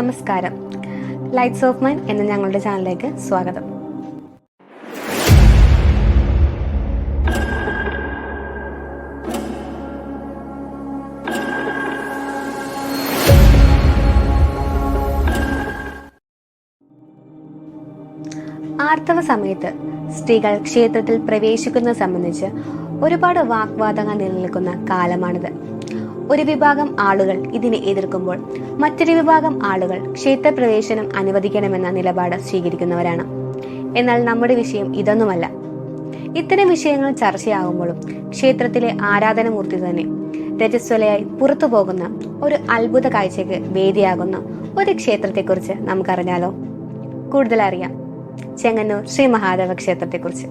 നമസ്കാരം. Lights of mine എന്ന ഞങ്ങളുടെ ചാനലിലേക്ക് സ്വാഗതം. ആർത്തവ സമയത്ത് സ്ത്രീകൾ ക്ഷേത്രത്തിൽ പ്രവേശിക്കുന്നത് സംബന്ധിച്ച് ഒരുപാട് വാഗ്വാദങ്ങൾ നിലനിൽക്കുന്ന കാലമാണിത്. ഒരു വിഭാഗം ആളുകൾ ഇതിനെ എതിർക്കുമ്പോൾ മറ്റൊരു വിഭാഗം ആളുകൾ ക്ഷേത്രപ്രവേശനം അനുവദിക്കണമെന്ന നിലപാട് സ്വീകരിക്കുന്നവരാണ്. എന്നാൽ നമ്മുടെ വിഷയം ഇതൊന്നുമല്ല. ഇത്തരം വിഷയങ്ങൾ ചർച്ചയാകുമ്പോഴും ക്ഷേത്രത്തിലെ ആരാധനമൂർത്തി തന്നെ രജസ്വലയായി പുറത്തു പോകുന്ന ഒരു അത്ഭുത കാഴ്ചയ്ക്ക് വേദിയാകുന്ന ഒരു ക്ഷേത്രത്തെക്കുറിച്ച് നമുക്കറിഞ്ഞാലോ? കൂടുതലറിയാം. ചെങ്ങന്നൂർ ശ്രീ മഹാദേവ ക്ഷേത്രത്തെക്കുറിച്ച്.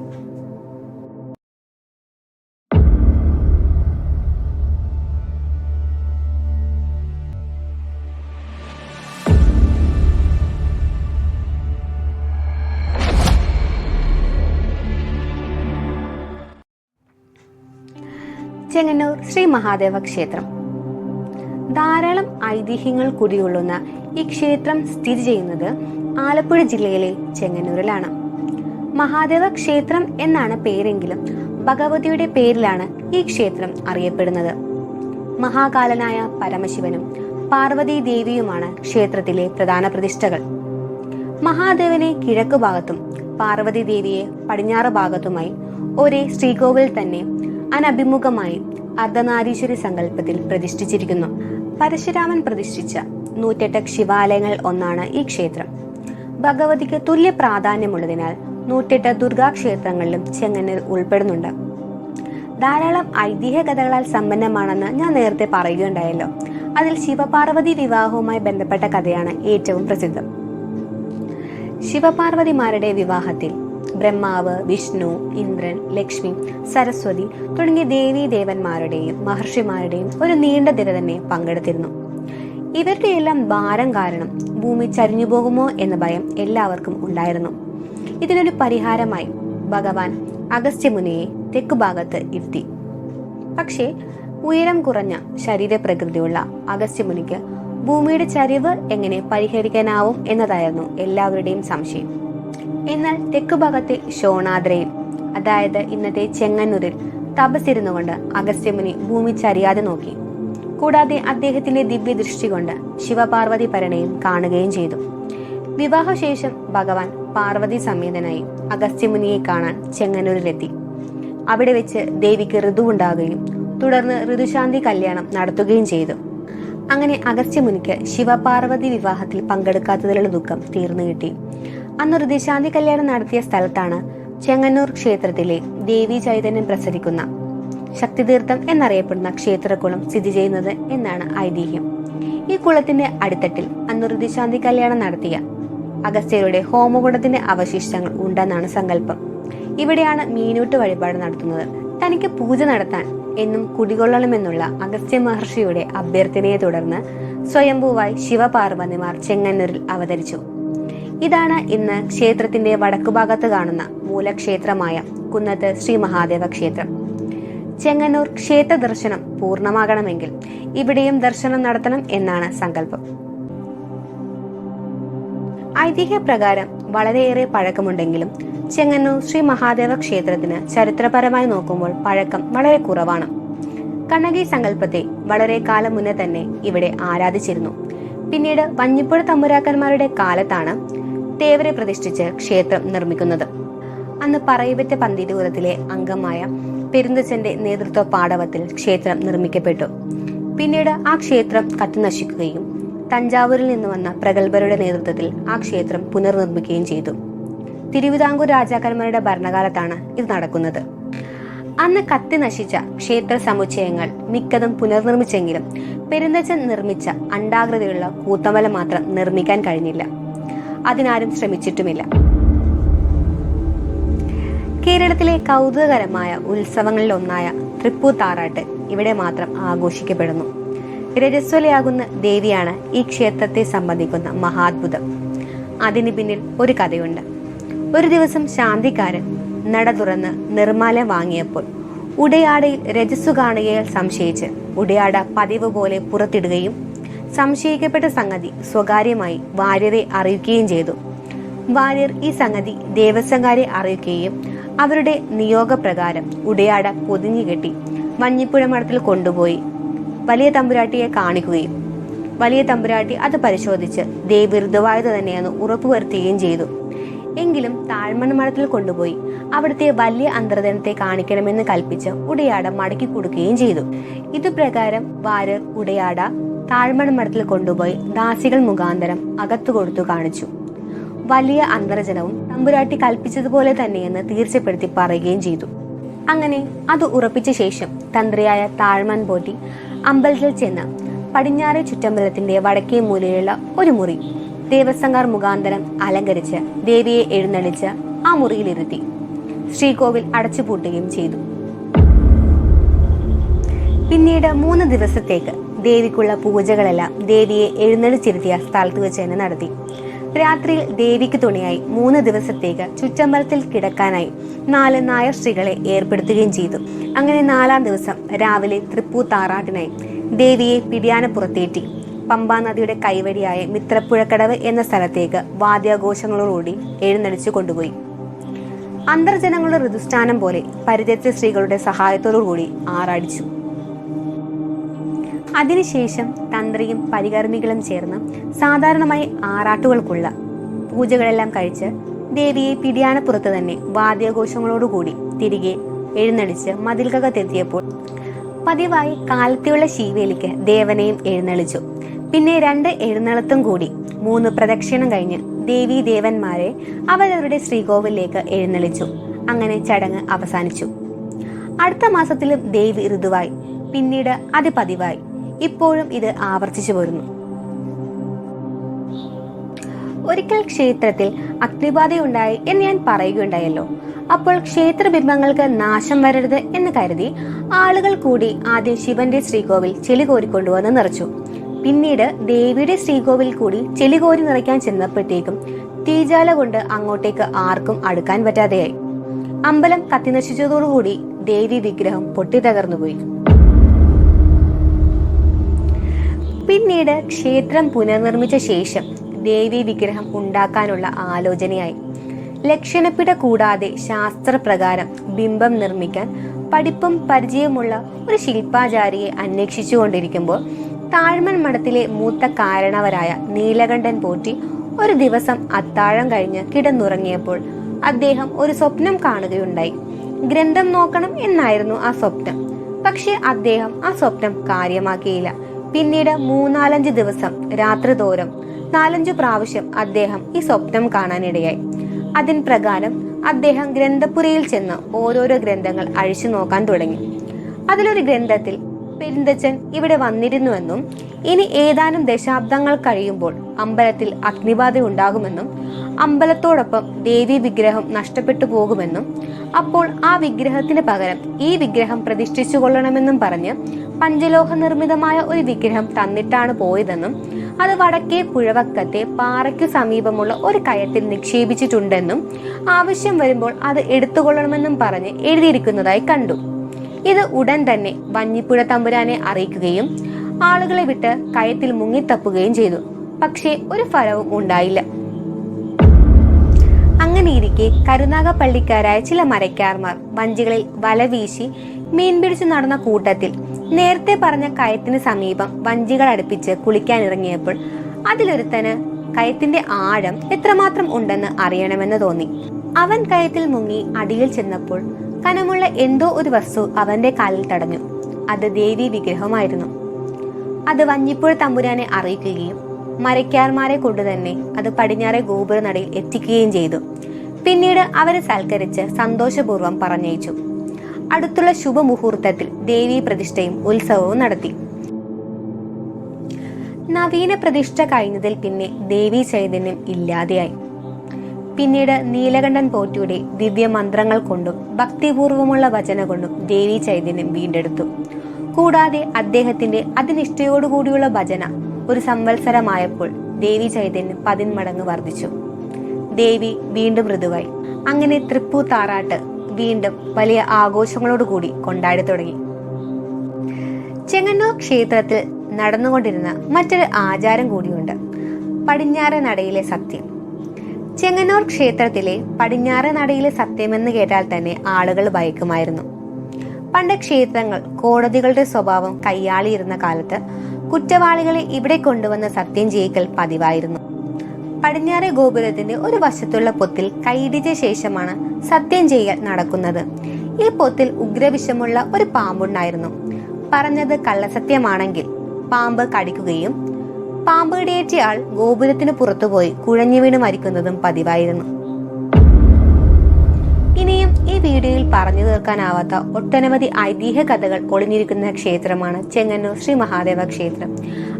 ചെങ്ങന്നൂർ ശ്രീ മഹാദേവ ക്ഷേത്രം. ധാരാളം ഐതിഹ്യങ്ങൾ കുടികൊള്ളുന്ന ഈ ക്ഷേത്രം സ്ഥിതി ചെയ്യുന്നത് ആലപ്പുഴ ജില്ലയിലെ ചെങ്ങന്നൂരിലാണ്. മഹാദേവ ക്ഷേത്രം എന്നാണ് പേരെങ്കിലും ഭഗവതിയുടെ പേരിലാണ് ഈ ക്ഷേത്രം അറിയപ്പെടുന്നത്. മഹാകാലനായ പരമശിവനും പാർവതി ദേവിയുമാണ് ക്ഷേത്രത്തിലെ പ്രധാന പ്രതിഷ്ഠകൾ. മഹാദേവനെ കിഴക്ക് ഭാഗത്തും പാർവതി ദേവിയെ പടിഞ്ഞാറ് ഭാഗത്തുമായി ഒരേ ശ്രീകോവിൽ തന്നെ അനഭിമുഖമായി അർദ്ധനാരീശ്വരി സങ്കല്പത്തിൽ പ്രതിഷ്ഠിച്ചിരിക്കുന്നു. പരശുരാമൻ പ്രതിഷ്ഠിച്ച നൂറ്റെട്ട് ശിവാലയങ്ങൾ ഒന്നാണ് ഈ ക്ഷേത്രം. ഭഗവതിക്ക് തുല്യ പ്രാധാന്യമുള്ളതിനാൽ നൂറ്റെട്ട് ദുർഗാക്ഷേത്രങ്ങളിലും ചെങ്ങന്നൂർ ഉൾപ്പെടുന്നുണ്ട്. ധാരാളം ഐതിഹ്യ കഥകളാൽ സമ്പന്നമാണെന്ന് ഞാൻ നേരത്തെ പറയുകയുണ്ടായല്ലോ. അതിൽ ശിവപാർവതി വിവാഹവുമായി ബന്ധപ്പെട്ട കഥയാണ് ഏറ്റവും പ്രസിദ്ധം. ശിവപാർവതിമാരുടെ വിവാഹത്തിൽ ബ്രഹ്മാവ് വിഷ്ണു ഇന്ദ്രൻ ലക്ഷ്മി സരസ്വതി തുടങ്ങിയ ദേവീ ദേവന്മാരുടെയും മഹർഷിമാരുടെയും ഒരു നീണ്ട നിര തന്നെ പങ്കെടുത്തിരുന്നു. ഇവരുടെ എല്ലാം ഭാരം കാരണം ഭൂമി ചരിഞ്ഞു പോകുമോ എന്ന ഭയം എല്ലാവർക്കും ഉണ്ടായിരുന്നു. ഇതിനൊരു പരിഹാരമായി ഭഗവാൻ അഗസ്ത്യമുനിയെ തെക്കുഭാഗത്ത് ഇരുത്തി. പക്ഷേ ഉയരം കുറഞ്ഞ ശരീരപ്രകൃതിയുള്ള അഗസ്ത്യമുനിക്ക് ഭൂമിയുടെ ചരിവ് എങ്ങനെ പരിഹരിക്കാനാവും എന്നതായിരുന്നു എല്ലാവരുടെയും സംശയം. എന്നാൽ തെക്കുഭാഗത്തെ ഷോണാദ്രയിൽ അതായത് ഇന്നത്തെ ചെങ്ങന്നൂരിൽ തപസിരുന്നുകൊണ്ട് അഗസ്ത്യമുനി ഭൂമി ചരിയാതെ നോക്കി. കൂടാതെ അദ്ദേഹത്തിന്റെ ദിവ്യദൃഷ്ടി കൊണ്ട് ശിവപാർവതി പരണയും കാണുകയും ചെയ്തു. വിവാഹശേഷം ഭഗവാൻ പാർവതി സമേതനായി അഗസ്ത്യമുനിയെ കാണാൻ ചെങ്ങന്നൂരിലെത്തി. അവിടെ വെച്ച് ദേവിക്ക് ഋതുവുണ്ടാകുകയും തുടർന്ന് ഋതുശാന്തി കല്യാണം നടത്തുകയും ചെയ്തു. അങ്ങനെ അഗസ്ത്യമുനിക്ക് ശിവപാർവതി വിവാഹത്തിൽ പങ്കെടുക്കാത്തതിലുള്ള ദുഃഖം തീർന്നു കിട്ടി. അന്ന് ഋതിശാന്തി കല്യാണം നടത്തിയ സ്ഥലത്താണ് ചെങ്ങന്നൂർ ക്ഷേത്രത്തിലെ ദേവി ചൈതന്യം പ്രസരിക്കുന്ന ശക്തിതീർത്ഥം എന്നറിയപ്പെടുന്ന ക്ഷേത്രക്കുളം സ്ഥിതി ചെയ്യുന്നത് എന്നാണ് ഐതിഹ്യം. ഈ കുളത്തിന്റെ അടിത്തട്ടിൽ അന്ന് ഋതിശാന്തി കല്യാണം നടത്തിയ അഗസ്ത്യരുടെ ഹോമകുടത്തിന്റെ അവശിഷ്ടങ്ങൾ ഉണ്ടെന്നാണ് സങ്കല്പം. ഇവിടെയാണ് മീനൂട്ട് വഴിപാട് നടത്തുന്നത്. തനിക്ക് പൂജ നടത്താൻ എന്നും കുടികൊള്ളണമെന്നുള്ള അഗസ്ത്യ മഹർഷിയുടെ അഭ്യർത്ഥനയെ തുടർന്ന് സ്വയംഭൂവായി ശിവപാർവതിമാർ ചെങ്ങന്നൂരിൽ അവതരിച്ചു. ഇതാണ് ഇന്ന് ക്ഷേത്രത്തിന്റെ വടക്കുഭാഗത്ത് കാണുന്ന മൂലക്ഷേത്രമായ കുന്നത്ത് ശ്രീ മഹാദേവ ക്ഷേത്രം. ചെങ്ങന്നൂർ ക്ഷേത്ര ദർശനം പൂർണമാകണമെങ്കിൽ ഇവിടെയും ദർശനം നടത്തണം എന്നാണ് സങ്കല്പം. ഐതിഹ്യപ്രകാരം വളരെയേറെ പഴക്കമുണ്ടെങ്കിലും ചെങ്ങന്നൂർ ശ്രീ മഹാദേവ ക്ഷേത്രത്തിന് ചരിത്രപരമായി നോക്കുമ്പോൾ പഴക്കം വളരെ കുറവാണ്. കണ്ണകി സങ്കല്പത്തെ വളരെ കാലം മുന്നേ തന്നെ ഇവിടെ ആരാധിച്ചിരുന്നു. പിന്നീട് വഞ്ഞിപ്പുഴ തമ്പുരാക്കന്മാരുടെ കാലത്താണ് തേവരെ പ്രതിഷ്ഠിച്ച് ക്ഷേത്രം നിർമ്മിക്കുന്നത്. അന്ന് പറയപറ്റ പന്തിരൂരത്തിലെ അംഗമായ പെരുന്തച്ചന്റെ നേതൃത്വ പാടവത്തിൽ ക്ഷേത്രം നിർമ്മിക്കപ്പെട്ടു. പിന്നീട് ആ ക്ഷേത്രം കത്തിനശിക്കുകയും തഞ്ചാവൂരിൽ നിന്ന് വന്ന പ്രഗത്ഭരുടെ നേതൃത്വത്തിൽ ആ ക്ഷേത്രം പുനർനിർമ്മിക്കുകയും ചെയ്തു. തിരുവിതാംകൂർ രാജാക്കന്മാരുടെ ഭരണകാലത്താണ് ഇത് നടക്കുന്നത്. അന്ന് കത്തി നശിച്ച ക്ഷേത്ര സമുച്ചയങ്ങൾ മിക്കതും പുനർനിർമ്മിച്ചെങ്കിലും പെരുന്തച്ചൻ നിർമ്മിച്ച അണ്ടാകൃതിയുള്ള കൂത്തമല മാത്രം നിർമ്മിക്കാൻ കഴിഞ്ഞില്ല. അതിനാരും ശ്രമിച്ചിട്ടുമില്ല. കേരളത്തിലെ കൗതുകകരമായ ഉത്സവങ്ങളിൽ ഒന്നായ തൃപ്പൂർ താറാട്ട് ഇവിടെ മാത്രം ആഘോഷിക്കപ്പെടുന്നു. രജസ്വലയാകുന്ന ദേവിയാണ് ഈ ക്ഷേത്രത്തെ സംബന്ധിക്കുന്ന മഹാത്ഭുതം. അതിന് പിന്നിൽ ഒരു കഥയുണ്ട്. ഒരു ദിവസം ശാന്തിക്കാരൻ നട തുറന്ന് നിർമ്മാലം വാങ്ങിയപ്പോൾ ഉടയാടയിൽ രജസ്സു കാണുകയാൽ സംശയിച്ച് ഉടയാട പതിവ് പോലെ പുറത്തിടുകയും സംശയിക്കപ്പെട്ട സംഗതി സ്വകാര്യമായി വാര്യരെ അറിയിക്കുകയും ചെയ്തു. വാര്യർ ഈ സംഗതി ദേവസ്വംകാരെ അറിയിക്കുകയും അവരുടെ നിയോഗപ്രകാരം ഉടയാട പൊതിഞ്ഞുകെട്ടി മഞ്ഞിപ്പുഴ മഠത്തിൽ കൊണ്ടുപോയി വലിയ തമ്പുരാട്ടിയെ കാണിക്കുകയും വലിയ തമ്പുരാട്ടി അത് പരിശോധിച്ച് ദേവി ഋതുവായത് തന്നെയെന്ന് ഉറപ്പുവരുത്തുകയും ചെയ്തു. എങ്കിലും താഴ്മൺ മഠത്തിൽ കൊണ്ടുപോയി അവിടുത്തെ വലിയ അന്തർദനത്തെ കാണിക്കണമെന്ന് കൽപ്പിച്ച് ഉടയാട മടക്കി കൊടുക്കുകയും ചെയ്തു. ഇതുപ്രകാരം വാര്യർ ഉടയാട താഴ്മൺ മഠത്തിൽ കൊണ്ടുപോയി ദാസികൾ മുഖാന്തരം അകത്തു കൊടുത്തു കാണിച്ചു. വലിയ അന്തർജനവും തമ്പുരാട്ടി കൽപ്പിച്ചതുപോലെ തന്നെയെന്ന് തീർച്ചപ്പെടുത്തി പറയുകയും ചെയ്തു. അങ്ങനെ അത് ഉറപ്പിച്ച ശേഷം തന്ത്രിയായ താഴ്മൻ പോറ്റി അമ്പലത്തിൽ ചെന്ന് പടിഞ്ഞാറെ ചുറ്റമ്പലത്തിന്റെ വടക്കേ മൂലയിലുള്ള ഒരു മുറി ദേവസംഗർ മുഖാന്തരം അലങ്കരിച്ച് ദേവിയെ എഴുന്നള്ളിച്ച് ആ മുറിയിലിരുത്തി. ശ്രീകോവിൽ അടച്ചുപൂട്ടുകയും ചെയ്തു. പിന്നീട് മൂന്ന് ദിവസത്തേക്ക് ദേവിക്കുള്ള പൂജകളെല്ലാം ദേവിയെ എഴുന്നള്ളിച്ചിരുത്തിയ സ്ഥലത്ത് വെച്ച് തന്നെ നടത്തി. രാത്രിയിൽ ദേവിക്ക് തുണിയായി മൂന്ന് ദിവസത്തേക്ക് ചുറ്റമ്പലത്തിൽ കിടക്കാനായി നാല് നായർ സ്ത്രീകളെ ഏർപ്പെടുത്തുകയും ചെയ്തു. അങ്ങനെ നാലാം ദിവസം രാവിലെ തൃപ്പൂത്താറാട്ടിനായി ദേവിയെ പിടിയാനപ്പുറത്തേറ്റി. പമ്പാ നദിയുടെ കൈവഴിയായ മിത്രപ്പുഴക്കടവ് എന്ന സ്ഥലത്തേക്ക് വാദ്യാഘോഷങ്ങളോടുകൂടി എഴുന്നള്ളിച്ചു കൊണ്ടുപോയി. അന്തർജനങ്ങളുടെ ഋതുസ്ഥാനം പോലെ പരിചയത്തെ സ്ത്രീകളുടെ സഹായത്തോടുകൂടി ആറാടിച്ചു. അതിനുശേഷം തന്ത്രിയും പരികർമ്മികളും ചേർന്ന് സാധാരണമായി ആറാട്ടുകൾക്കുള്ള പൂജകളെല്ലാം കഴിച്ച് ദേവിയെ പിടിയാനപ്പുറത്ത് തന്നെ വാദ്യാഘോഷങ്ങളോടുകൂടി തിരികെ എഴുന്നള്ളിച്ച് മതിൽകകത്തെത്തിയപ്പോൾ പതിവായി കാലത്തെയുള്ള ശീവേലിക്ക് ദേവനെയും എഴുന്നള്ളിച്ചു. പിന്നെ രണ്ട് എഴുന്നള്ളത്തും കൂടി മൂന്ന് പ്രദക്ഷിണം കഴിഞ്ഞ് ദേവി ദേവന്മാരെ അവരവരുടെ ശ്രീകോവിലേക്ക് എഴുന്നള്ളിച്ചു. അങ്ങനെ ചടങ്ങ് അവസാനിച്ചു. അടുത്ത മാസത്തിലും ദേവി ഋതുവായി. പിന്നീട് അത് പതിവായി ഇപ്പോഴും ഇത് ആവർത്തിച്ചു വരുന്നു ഒരിക്കൽ ക്ഷേത്രത്തിൽ അഗ്നിബാധയുണ്ടായി എന്ന് ഞാൻ പറയുകയുണ്ടായല്ലോ. അപ്പോൾ ക്ഷേത്ര ബിംബങ്ങൾക്ക് നാശം വരരുത് എന്ന് കരുതി ആളുകൾ കൂടി ആദ്യം ശിവന്റെ ശ്രീകോവിൽ ചെളി കോരിക്കൊണ്ടുവന്ന് നിറച്ചു. പിന്നീട് ദേവിയുടെ ശ്രീകോവിൽ കൂടി ചെളി കോരി നിറയ്ക്കാൻ ചെന്നപ്പോഴത്തേക്കും തീജാല കൊണ്ട് അങ്ങോട്ടേക്ക് ആർക്കും അടുക്കാൻ പറ്റാതെയായി. അമ്പലം കത്തിനശിച്ചതോടുകൂടി ദേവി വിഗ്രഹം പൊട്ടിത്തകർന്നുപോയി. പിന്നീട് ക്ഷേത്രം പുനർനിർമ്മിച്ച ശേഷം ദേവി വിഗ്രഹം ഉണ്ടാക്കാനുള്ള ആലോചനയായി. ലക്ഷണപ്പിട കൂടാതെ ശാസ്ത്രപ്രകാരം ബിംബം നിർമ്മിക്കാൻ പഠിപ്പും പരിചയമുള്ള ഒരു ശില്പാചാരിയെ അന്വേഷിച്ചുകൊണ്ടിരിക്കുമ്പോൾ താഴ്മൺ മഠത്തിലെ മൂത്ത കാരണവരായ നീലകണ്ഠൻ പോറ്റി ഒരു ദിവസം അത്താഴം കഴിഞ്ഞ് കിടന്നുറങ്ങിയപ്പോൾ അദ്ദേഹം ഒരു സ്വപ്നം കാണുകയുണ്ടായി. ഗ്രന്ഥം നോക്കണം എന്നായിരുന്നു ആ സ്വപ്നം. പക്ഷെ അദ്ദേഹം ആ സ്വപ്നം കാര്യമാക്കിയില്ല. പിന്നീട് മൂന്നാലഞ്ച് ദിവസം രാത്രി തോറും നാലഞ്ചു പ്രാവശ്യം അദ്ദേഹം ഈ സ്വപ്നം കാണാനിടയായി. അതിൻ പ്രകാരം അദ്ദേഹം ഗ്രന്ഥപുരയിൽ ചെന്ന് ഓരോരോ ഗ്രന്ഥങ്ങൾ അഴിച്ചു നോക്കാൻ തുടങ്ങി. അതിലൊരു ഗ്രന്ഥത്തിൽ പെരിന്തച്ചൻ ഇവിടെ വന്നിരുന്നുവെന്നും ഇനി ഏതാനും ദശാബ്ദങ്ങൾ കഴിയുമ്പോൾ അമ്പലത്തിൽ അഗ്നിബാധ ഉണ്ടാകുമെന്നും അമ്പലത്തോടൊപ്പം ദേവി വിഗ്രഹം നഷ്ടപ്പെട്ടു പോകുമെന്നും അപ്പോൾ ആ വിഗ്രഹത്തിന് പകരം ഈ വിഗ്രഹം പ്രതിഷ്ഠിച്ചു കൊള്ളണമെന്നും പറഞ്ഞ് പഞ്ചലോഹ നിർമ്മിതമായ ഒരു വിഗ്രഹം തന്നിട്ടാണ് പോയതെന്നും അത് വടക്കേ പുഴവക്കത്തെ പാറയ്ക്കു സമീപമുള്ള ഒരു കയത്തിൽ നിക്ഷേപിച്ചിട്ടുണ്ടെന്നും ആവശ്യം വരുമ്പോൾ അത് എടുത്തുകൊള്ളണമെന്നും പറഞ്ഞ് എഴുതിയിരിക്കുന്നതായി കണ്ടു. ഇത് ഉടൻ തന്നെ വഞ്ഞിപ്പുഴ തമ്പുരാനെ അറിയിക്കുകയും ആളുകളെ വിട്ട് കയത്തിൽ മുങ്ങിത്തപ്പുകയും ചെയ്തു. പക്ഷേ ഒരു ഫലവും ഉണ്ടായില്ല. അങ്ങനെയിരിക്കെ കരുനാഗപ്പള്ളിക്കാരായ ചില മരക്കാർമാർ വഞ്ചികളിൽ വല വീശി മീൻ പിടിച്ചു നടന്ന കൂട്ടത്തിൽ നേരത്തെ പറഞ്ഞ കയത്തിന് സമീപം വഞ്ചികൾ അടുപ്പിച്ച് കുളിക്കാനിറങ്ങിയപ്പോൾ അതിലൊരുത്തന് കയത്തിന്റെ ആഴം എത്രമാത്രം ഉണ്ടെന്ന് അറിയണമെന്ന് തോന്നി. അവൻ കയത്തിൽ മുങ്ങി അടിയിൽ ചെന്നപ്പോൾ കനമുള്ള എന്തോ ഒരു വസ്തു അവന്റെ കാലിൽ തടഞ്ഞു. അത് ദേവി വിഗ്രഹമായിരുന്നു. അത് വഞ്ഞിപ്പുഴ തമ്പുരാനെ അറിയിക്കുകയും മരക്കാർമാരെ കൊണ്ടുതന്നെ അത് പടിഞ്ഞാറെ ഗോപുരനടയിൽ എത്തിക്കുകയും ചെയ്തു. പിന്നീട് അവരെ സൽക്കരിച്ച് സന്തോഷപൂർവം പറഞ്ഞയച്ചു. അടുത്തുള്ള ശുഭമുഹൂർത്തത്തിൽ ദേവി പ്രതിഷ്ഠയും ഉത്സവവും നടത്തി. നവീന പ്രതിഷ്ഠ കഴിഞ്ഞതിൽ പിന്നെ ദേവി ചൈതന്യം ഇല്ലാതെയായി. പിന്നീട് നീലകണ്ഠൻ പോറ്റിയുടെ ദിവ്യ മന്ത്രങ്ങൾ കൊണ്ടും ഭക്തിപൂർവമുള്ള വചന കൊണ്ടും ദേവി ചൈതന്യം വീണ്ടെടുത്തു. കൂടാതെ അദ്ദേഹത്തിന്റെ അതിനിഷ്ഠയോടുകൂടിയുള്ള ഭജന ഒരു സംവത്സരമായപ്പോൾ ദേവി ചൈതന്യം പതിന്മടങ്ങ് വർദ്ധിച്ചു. ദേവി വീണ്ടും മൃദുവായി. അങ്ങനെ തൃപ്പൂ താറാട്ട് വീണ്ടും വലിയ ആഘോഷങ്ങളോടുകൂടി കൊണ്ടാടി തുടങ്ങി. ചെങ്ങന്നൂർ ക്ഷേത്രത്തിൽ നടന്നുകൊണ്ടിരുന്ന മറ്റൊരു ആചാരം കൂടിയുണ്ട്. പടിഞ്ഞാറ് നടയിലെ സത്യം. ചെങ്ങന്നൂർ ക്ഷേത്രത്തിലെ പടിഞ്ഞാറ് നടയിലെ സത്യമെന്ന് കേട്ടാൽ തന്നെ ആളുകൾ ഭയക്കുമായിരുന്നു. പണ്ട് ക്ഷേത്രങ്ങൾ കോടതികളുടെ സ്വഭാവം കൈയാളിയിരുന്ന കാലത്ത് കുറ്റവാളികളെ ഇവിടെ കൊണ്ടുവന്ന് സത്യം ചെയ്യിക്കൽ പതിവായിരുന്നു. പടിഞ്ഞാറെ ഗോപുരത്തിന്റെ ഒരു വശത്തുള്ള പൊത്തിൽ കൈയിടിച്ച ശേഷമാണ് സത്യം ചെയ്യൽ നടക്കുന്നത്. ഈ പൊത്തിൽ ഉഗ്രവിഷമുള്ള ഒരു പാമ്പുണ്ടായിരുന്നു. പറഞ്ഞത് കള്ളസത്യമാണെങ്കിൽ പാമ്പ് കടിക്കുകയും പാമ്പ് കടിയേറ്റയാൾ ഗോപുരത്തിന് പുറത്തുപോയി കുഴഞ്ഞു വീണ് മരിക്കുന്നതും പതിവായിരുന്നു. ഇനിയും ഈ വീഡിയോയിൽ പറഞ്ഞു തീർക്കാനാവാത്ത ഒട്ടനവധി ഐതിഹ്യ കഥകൾ ഒളിഞ്ഞിരിക്കുന്ന ക്ഷേത്രമാണ് ചെങ്ങന്നൂർ ശ്രീ മഹാദേവ ക്ഷേത്രം.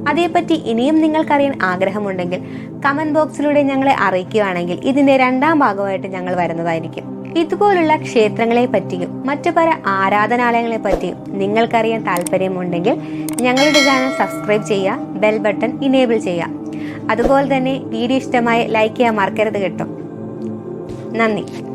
അതേപ്പറ്റി ഇനിയും നിങ്ങൾക്കറിയാൻ ആഗ്രഹമുണ്ടെങ്കിൽ കമന്റ് ബോക്സിലൂടെ ഞങ്ങളെ അറിയിക്കുകയാണെങ്കിൽ ഇതിന്റെ രണ്ടാം ഭാഗമായിട്ട് ഞങ്ങൾ വരുന്നതായിരിക്കും. ഇതുപോലുള്ള ക്ഷേത്രങ്ങളെ പറ്റിയും മറ്റു പല ആരാധനാലയങ്ങളെ പറ്റിയും നിങ്ങൾക്കറിയാൻ താല്പര്യമുണ്ടെങ്കിൽ ഞങ്ങളുടെ ചാനൽ സബ്സ്ക്രൈബ് ചെയ്യുക ബെൽ ബട്ടൺ ഇനേബിൾ ചെയ്യുക. അതുപോലെ തന്നെ വീഡിയോ ഇഷ്ടമായി ലൈക്ക് ചെയ്യാൻ മറക്കരുത് കേട്ടോ. നന്ദി.